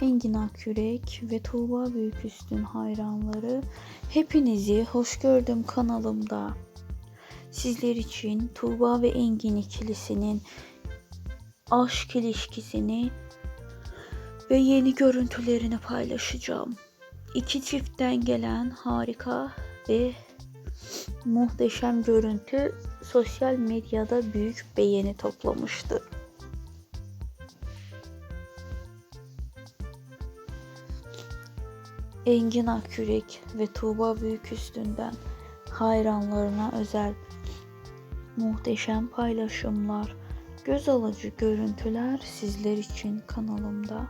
Engin Akyürek ve Tuğba Büyüküstün hayranları hepinizi hoş gördüm kanalımda. Sizler için Tuğba ve Engin ikilisinin aşk ilişkisini ve yeni görüntülerini paylaşacağım. İki çiftten gelen harika ve muhteşem görüntü sosyal medyada büyük beğeni toplamıştı. Engin Akyürek ve Tuğba Büyüküstü'nden hayranlarına özel muhteşem paylaşımlar, göz alıcı görüntüler sizler için kanalımda.